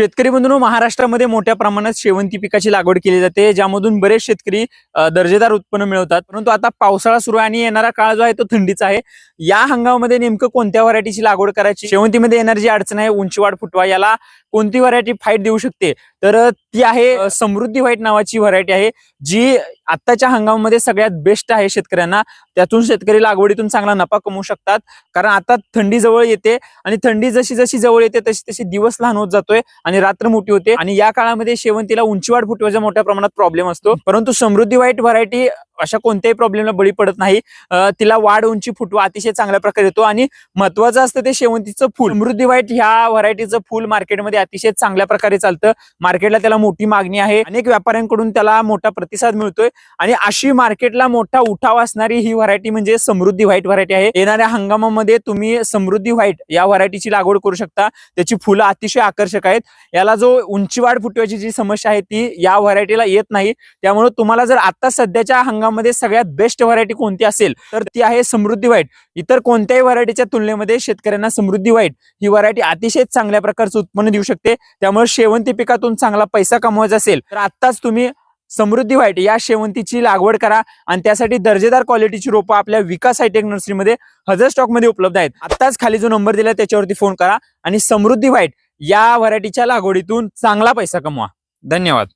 शेतकरी बंधूंनो महाराष्ट्रामध्ये मोठ्या प्रमाणात शेवंती पिकाची लागवड केली जाते ज्यामधून बरेच शेतकरी दर्जेदार उत्पन्न मिळवतात. परंतु आता पावसाळा सुरू आहे आणि येणारा काळ जो आहे तो थंडीचा आहे. या हंगामामध्ये नेमकं कोणत्या व्हरायटीची लागवड करायची? शेवंतीमध्ये येणारी जी अडचण आहे उंची वाढ फुटवा याला कोणती व्हरायटी फाईट देऊ शकते? तर ती आहे समृद्धी व्हाईट नावाची व्हरायटी आहे जी आत्ताच्या हंगामामध्ये सगळ्यात बेस्ट आहे शेतकऱ्यांना. त्यातून शेतकरी लागवडीतून चांगला नफा कमवू शकतात. कारण आता थंडी जवळ येते आणि थंडी जशी जशी जवळ येते तशी तशी दिवस लहान होत जातोय आणि रात्र मोठी होते. आणि या काळामध्ये शेवंतीला उंचीवाढ फुटवायचा मोठ्या प्रमाणात प्रॉब्लेम असतो. परंतु समृद्धी व्हाईट व्हरायटी अशा कोणत्याही प्रॉब्लेमला बळी पडत नाही. तिला वाढ उंची फुटवा अतिशय चांगल्या प्रकारे येतो आणि महत्वाचं असतं ते शेवंतीचं फुल. समृद्धी व्हाईट ह्या व्हरायटीचं फुल मार्केटमध्ये अतिशय चांगल्या प्रकारे चालतं. मार्केटला त्याला मोठी मागणी आहे. अनेक व्यापाऱ्यांकडून त्याला मोठा प्रतिसाद मिळतोय. आणि अशी मार्केटला मोठा उठाव असणारी ही व्हरायटी म्हणजे समृद्धी व्हाईट व्हरायटी आहे. येणाऱ्या हंगामामध्ये तुम्ही समृद्धी व्हाईट या व्हरायटीची लागवड करू शकता. त्याची फुलं अतिशय आकर्षक आहेत. याला जो उंची वाढ फुटवायची जी समस्या आहे ती या व्हरायटीला येत नाही. त्यामुळे तुम्हाला जर आता सध्याच्या हंगामामध्ये सगळ्यात बेस्ट व्हरायटी कोणती असेल तर ती आहे समृद्धी व्हाईट इतर कोणत्याही व्हरायटीच्या तुलनेमध्ये शेतकऱ्यांना समृद्धी व्हाईट ही व्हरायटी अतिशय चांगल्या प्रकारचं उत्पन्न देऊ शकते. त्यामुळे शेवंती पिकातून चांगला पैसा कमवायचा असेल तर आत्ताच तुम्ही समृद्धी व्हाईट या शेवंतीची लागवड करा आणि त्यासाठी दर्जेदार क्वालिटीची रोपं आपल्या विकास हायटेक नर्सरीमध्ये हजर स्टॉकमध्ये उपलब्ध आहेत. आत्ताच खाली जो नंबर दिला त्याच्यावरती फोन करा आणि समृद्धी व्हाईट या व्हरायटीच्या लागवडीतून चांगला पैसा कमवा. धन्यवाद.